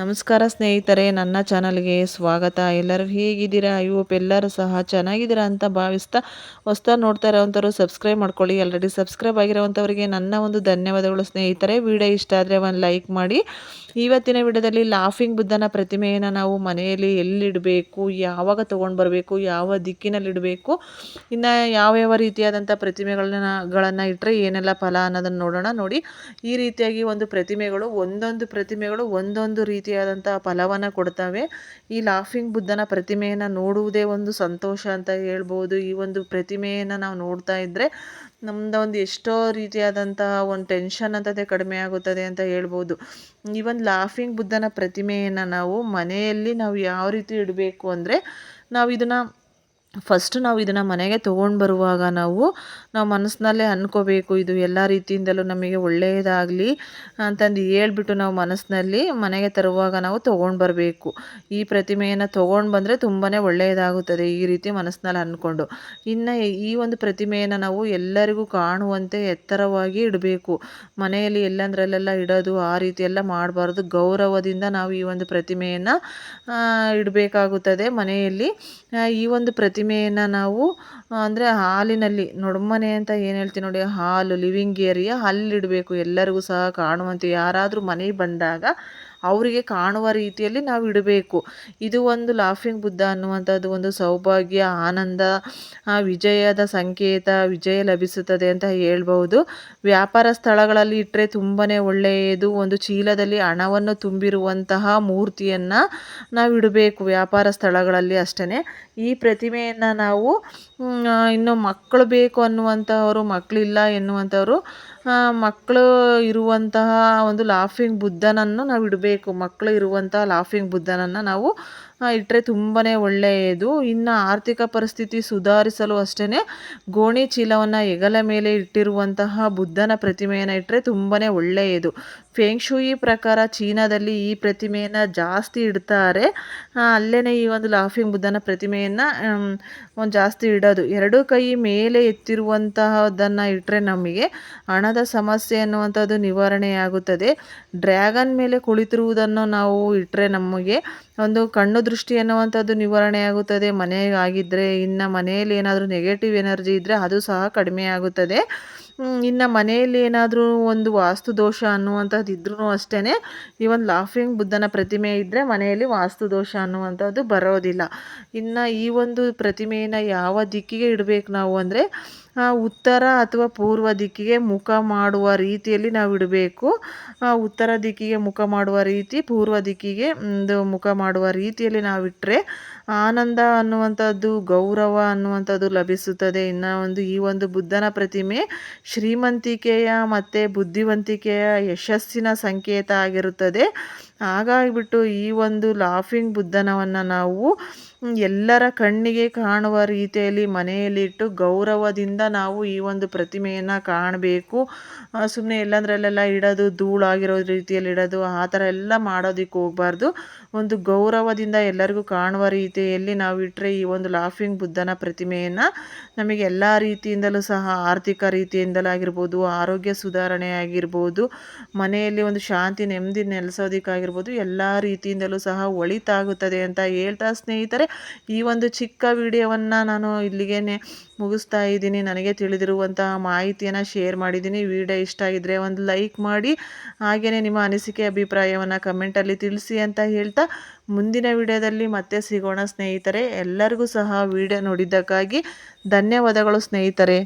ನಮಸ್ಕಾರ ಸ್ನೇಹಿತರೆ, ನನ್ನ ಚಾನಲ್ಗೆ ಸ್ವಾಗತ. ಎಲ್ಲರೂ ಹೇಗಿದ್ದೀರಾ? ಐವಪ್ ಎಲ್ಲರೂ ಸಹ ಚೆನ್ನಾಗಿದ್ದೀರಾ ಅಂತ ಭಾವಿಸ್ತಾ ಹೊಸ್ತಾ ನೋಡ್ತಾ ಇರೋವಂಥವ್ರು ಸಬ್ಸ್ಕ್ರೈಬ್ ಮಾಡ್ಕೊಳ್ಳಿ. ಆಲ್ರೆಡಿ ಸಬ್ಸ್ಕ್ರೈಬ್ ಆಗಿರೋವಂಥವ್ರಿಗೆ ನನ್ನ ಒಂದು ಧನ್ಯವಾದಗಳು ಸ್ನೇಹಿತರೆ. ವಿಡಿಯೋ ಇಷ್ಟ ಆದರೆ ಒಂದು ಲೈಕ್ ಮಾಡಿ. ಇವತ್ತಿನ ವಿಡಿಯೋದಲ್ಲಿ ಲಾಫಿಂಗ್ ಬುದ್ಧನ ಪ್ರತಿಮೆಯನ್ನು ನಾವು ಮನೆಯಲ್ಲಿ ಎಲ್ಲಿಡಬೇಕು, ಯಾವಾಗ ತೊಗೊಂಡು ಬರಬೇಕು ಯಾವ ದಿಕ್ಕಿನಲ್ಲಿಡಬೇಕು, ಇನ್ನು ಯಾವ್ಯಾವ ರೀತಿಯಾದಂಥ ಪ್ರತಿಮೆಗಳನ್ನ ಗಳನ್ನು ಇಟ್ಟರೆ ಏನೆಲ್ಲ ಫಲ ಅನ್ನೋದನ್ನು ನೋಡೋಣ. ನೋಡಿ, ಈ ರೀತಿಯಾಗಿ ಒಂದು ಪ್ರತಿಮೆಗಳು, ಒಂದೊಂದು ಪ್ರತಿಮೆಗಳು ಒಂದೊಂದು ರೀತಿಯಾದಂಥ ಫಲವನ್ನು ಕೊಡ್ತವೆ. ಈ ಲಾಫಿಂಗ್ ಬುದ್ಧನ ಪ್ರತಿಮೆಯನ್ನು ನೋಡುವುದೇ ಒಂದು ಸಂತೋಷ ಅಂತ ಹೇಳ್ಬೋದು. ಈ ಒಂದು ಪ್ರತಿಮೆಯನ್ನು ನಾವು ನೋಡ್ತಾ ಇದ್ದರೆ ನಮ್ದು ಒಂದು ಎಷ್ಟೋ ರೀತಿಯಾದಂತಹ ಒಂದು ಟೆನ್ಷನ್ ಅಂತದೇ ಕಡಿಮೆ ಆಗುತ್ತದೆ ಅಂತ ಹೇಳ್ಬೋದು. ಈ ಒಂದು ಲಾಫಿಂಗ್ ಬುದ್ಧನ ಪ್ರತಿಮೆಯನ್ನು ನಾವು ಮನೆಯಲ್ಲಿ ನಾವು ಯಾವ ರೀತಿ ಇಡಬೇಕು ಅಂದರೆ ನಾವು ಇದನ್ನು ಫಸ್ಟ್ ನಾವು ಇದನ್ನು ಮನೆಗೆ ತೊಗೊಂಡು ಬರುವಾಗ ನಾವು ನಾವು ಮನಸ್ಸಿನಲ್ಲೇ ಅಂದ್ಕೋಬೇಕು ಇದು ಎಲ್ಲ ರೀತಿಯಿಂದಲೂ ನಮಗೆ ಒಳ್ಳೆಯದಾಗಲಿ ಅಂತಂದು ಹೇಳ್ಬಿಟ್ಟು ನಾವು ಮನಸ್ಸಿನಲ್ಲಿ ಮನೆಗೆ ತರುವಾಗ ನಾವು ತೊಗೊಂಡು ಬರಬೇಕು. ಈ ಪ್ರತಿಮೆಯನ್ನು ತೊಗೊಂಡು ಬಂದರೆ ತುಂಬಾ ಒಳ್ಳೆಯದಾಗುತ್ತದೆ ಈ ರೀತಿ ಮನಸ್ಸಿನಲ್ಲಿ ಅಂದ್ಕೊಂಡು ಇನ್ನು ಈ ಒಂದು ಪ್ರತಿಮೆಯನ್ನು ನಾವು ಎಲ್ಲರಿಗೂ ಕಾಣುವಂತೆ ಎತ್ತರವಾಗಿ ಇಡಬೇಕು. ಮನೆಯಲ್ಲಿ ಎಲ್ಲಂದ್ರಲ್ಲೆಲ್ಲ ಇಡೋದು, ಆ ರೀತಿ ಎಲ್ಲ ಮಾಡಬಾರ್ದು. ಗೌರವದಿಂದ ನಾವು ಈ ಒಂದು ಪ್ರತಿಮೆಯನ್ನು ಇಡಬೇಕಾಗುತ್ತದೆ ಮನೆಯಲ್ಲಿ. ಈ ಒಂದು ಪ್ರತಿಮೆಯನ್ನು ನಾವು ಅಂದರೆ ಹಾಲಿನಲ್ಲಿ ನೊಡಮನೆ ಅಂತ ಏನು ಹೇಳ್ತೀವಿ ನೋಡಿ, ಹಾಲು ಲಿವಿಂಗ್ ಏರಿಯಾ ಅಲ್ಲಿಡಬೇಕು ಎಲ್ಲರಿಗೂ ಸಹ ಕಾಣುವಂತೆ. ಯಾರಾದರೂ ಮನೆಗೆ ಬಂದಾಗ ಅವರಿಗೆ ಕಾಣುವ ರೀತಿಯಲ್ಲಿ ನಾವು ಇಡಬೇಕು. ಇದು ಒಂದು ಲಾಫಿಂಗ್ ಬುದ್ಧ ಅನ್ನುವಂಥದ್ದು, ಒಂದು ಸೌಭಾಗ್ಯ, ಆನಂದ ವಿಜಯದ ಸಂಕೇತ, ವಿಜಯ ಲಭಿಸುತ್ತದೆ ಅಂತ ಹೇಳ್ಬೋದು ವ್ಯಾಪಾರ ಸ್ಥಳಗಳಲ್ಲಿ ಇಟ್ಟರೆ ತುಂಬಾ ಒಳ್ಳೆಯದು. ಒಂದು ಚೀಲದಲ್ಲಿ ಹಣವನ್ನು ತುಂಬಿರುವಂತಹ ಮೂರ್ತಿಯನ್ನು ನಾವು ಇಡಬೇಕು ವ್ಯಾಪಾರ ಸ್ಥಳಗಳಲ್ಲಿ ಅಷ್ಟೇ ಈ ಪ್ರತಿಮೆಯನ್ನು ನಾವು ಇನ್ನು ಮಕ್ಕಳು ಬೇಕು ಅನ್ನುವಂಥವರು ಮಕ್ಕಳಿಲ್ಲ ಎನ್ನುವಂಥವರು ಮಕ್ಕಳು ಇರುವಂತಹ ಒಂದು ಲಾಫಿಂಗ್ ಬುದ್ಧನನ್ನು ನಾವು ಇಡಬೇಕು. ಮಕ್ಕಳು ಇರುವಂಥ ಲಾಫಿಂಗ್ ಬುದ್ಧನನ್ನು ನಾವು ಇಟ್ಟರೆ ತುಂಬಾ ಒಳ್ಳೆಯದು. ಇನ್ನು ಆರ್ಥಿಕ ಪರಿಸ್ಥಿತಿ ಸುಧಾರಿಸಲು ಅಷ್ಟೇ ಗೋಣಿ ಚೀಲವನ್ನು ಹೆಗಲ ಮೇಲೆ ಇಟ್ಟಿರುವಂತಹ ಬುದ್ಧನ ಪ್ರತಿಮೆಯನ್ನು ಇಟ್ಟರೆ ತುಂಬಾ ಒಳ್ಳೆಯದು. ಫೇಂಗ್ಶೂಯಿ ಪ್ರಕಾರ ಚೀನಾದಲ್ಲಿ ಈ ಪ್ರತಿಮೆಯನ್ನು ಜಾಸ್ತಿ ಇಡ್ತಾರೆ. ಅಲ್ಲೇ ಈ ಒಂದು ಲಾಫಿಂಗ್ ಬುದ್ಧನ ಪ್ರತಿಮೆಯನ್ನು ಒಂದು ಜಾಸ್ತಿ ಇಡೋದು. ಎರಡು ಕೈ ಮೇಲೆ ಎತ್ತಿರುವಂತಹದನ್ನು ಇಟ್ಟರೆ ನಮಗೆ ಹಣದ ಸಮಸ್ಯೆ ಅನ್ನುವಂಥದ್ದು ನಿವಾರಣೆಯಾಗುತ್ತದೆ. ಡ್ರ್ಯಾಗನ್ ಮೇಲೆ ಕುಳಿತಿರುವುದನ್ನು ನಾವು ಇಟ್ಟರೆ ನಮಗೆ ಒಂದು ಕಣ್ಣು ದೃಷ್ಟಿ ಅನ್ನುವಂಥದ್ದು ನಿವಾರಣೆಯಾಗುತ್ತದೆ ಮನೆಗಾಗಿದ್ದರೆ ಇನ್ನು ಮನೆಯಲ್ಲಿ ಏನಾದರೂ ನೆಗೆಟಿವ್ ಎನರ್ಜಿ ಇದ್ದರೆ ಅದು ಸಹ ಕಡಿಮೆ ಆಗುತ್ತದೆ. ಇನ್ನು ಮನೆಯಲ್ಲಿ ಏನಾದರೂ ಒಂದು ವಾಸ್ತು ದೋಷ ಅನ್ನುವಂಥದ್ದು ಇದ್ರೂ ಅಷ್ಟೇ ಈ ಒಂದು ಲಾಫಿಂಗ್ ಬುದ್ಧನ ಪ್ರತಿಮೆ ಇದ್ದರೆ ಮನೆಯಲ್ಲಿ ವಾಸ್ತು ದೋಷ ಅನ್ನುವಂಥದ್ದು ಬರೋದಿಲ್ಲ. ಇನ್ನು ಈ ಒಂದು ಪ್ರತಿಮೆಯನ್ನು ಯಾವ ದಿಕ್ಕಿಗೆ ಇಡಬೇಕು ನಾವು ಅಂದರೆ ಉತ್ತರ ಅಥವಾ ಪೂರ್ವ ದಿಕ್ಕಿಗೆ ಮುಖ ಮಾಡುವ ರೀತಿಯಲ್ಲಿ ನಾವು ಇಡಬೇಕು. ಉತ್ತರ ದಿಕ್ಕಿಗೆ ಮುಖ ಮಾಡುವ ರೀತಿ, ಪೂರ್ವ ದಿಕ್ಕಿಗೆ, ಒಂದು ಮುಖ ಮಾಡುವ ರೀತಿಯಲ್ಲಿ ನಾವು ಇಟ್ಟರೆ ಆನಂದ ಅನ್ನುವಂಥದ್ದು ಗೌರವ ಅನ್ನುವಂಥದ್ದು ಲಭಿಸುತ್ತದೆ. ಇನ್ನು ಒಂದು ಈ ಒಂದು ಬುದ್ಧನ ಪ್ರತಿಮೆ ಶ್ರೀಮಂತಿಕೆಯ ಮತ್ತು ಬುದ್ಧಿವಂತಿಕೆಯ ಯಶಸ್ಸಿನ ಸಂಕೇತ ಆಗಿರುತ್ತದೆ. ಹಾಗಾಗಿಬಿಟ್ಟು ಈ ಒಂದು ಲಾಫಿಂಗ್ ಬುದ್ಧನವನ್ನು ನಾವು ಎಲ್ಲರ ಕಣ್ಣಿಗೆ ಕಾಣುವ ರೀತಿಯಲ್ಲಿ ಮನೆಯಲ್ಲಿಟ್ಟು ಗೌರವದಿಂದ ನಾವು ಈ ಒಂದು ಪ್ರತಿಮೆಯನ್ನು ಕಾಣಬೇಕು. ಸುಮ್ಮನೆ ಎಲ್ಲಂದ್ರಲ್ಲೆಲ್ಲ ಇಡೋದು, ಧೂಳಾಗಿರೋ ರೀತಿಯಲ್ಲಿ ಇಡೋದು, ಆ ಥರ ಎಲ್ಲ ಮಾಡೋದಕ್ಕೆ ಹೋಗಬಾರ್ದು. ಒಂದು ಗೌರವದಿಂದ ಎಲ್ಲರಿಗೂ ಕಾಣುವ ರೀತಿಯಲ್ಲಿ ನಾವು ಇಟ್ಟರೆ ಈ ಒಂದು ಲಾಫಿಂಗ್ ಬುದ್ಧನ ಪ್ರತಿಮೆಯನ್ನು ನಮಗೆ ಎಲ್ಲ ರೀತಿಯಿಂದಲೂ ಸಹ ಆರ್ಥಿಕ ರೀತಿಯಿಂದಲೂ ಆಗಿರ್ಬೋದು, ಆರೋಗ್ಯ ಸುಧಾರಣೆ ಆಗಿರ್ಬೋದು ಮನೆಯಲ್ಲಿ ಒಂದು ಶಾಂತಿ, ನೆಮ್ಮದಿ ನೆಲೆಸೋದಕ್ಕಾಗಿರ್ಬೋದು ಎಲ್ಲ ರೀತಿಯಿಂದಲೂ ಸಹ ಒಳಿತಾಗುತ್ತದೆ ಅಂತ ಹೇಳ್ತಾ ಸ್ನೇಹಿತರೆ, ಈ ಒಂದು ಚಿಕ್ಕ ವಿಡಿಯೋವನ್ನು ನಾನು ಇಲ್ಲಿಗೆ ಮುಗಿಸ್ತಾ ಇದ್ದೀನಿ. ನನಗೆ ತಿಳಿದಿರುವಂತಹ ಮಾಹಿತಿಯನ್ನು ಶೇರ್ ಮಾಡಿದ್ದೀನಿ. ವಿಡಿಯೋ ಇಷ್ಟ ಆಗಿದ್ದರೆ ಒಂದು ಲೈಕ್ ಮಾಡಿ ಹಾಗೆಯೇ ನಿಮ್ಮ ಅನಿಸಿಕೆ, ಅಭಿಪ್ರಾಯವನ್ನು ಕಮೆಂಟಲ್ಲಿ ತಿಳಿಸಿ ಅಂತ ಹೇಳ್ತಾ ಮುಂದಿನ ವಿಡಿಯೋದಲ್ಲಿ ಮತ್ತೆ ಸಿಗೋಣ ಸ್ನೇಹಿತರೆ. ಎಲ್ಲರಿಗೂ ಸಹ ವಿಡಿಯೋ ನೋಡಿದ್ದಕ್ಕಾಗಿ ಧನ್ಯವಾದಗಳು ಸ್ನೇಹಿತರೆ.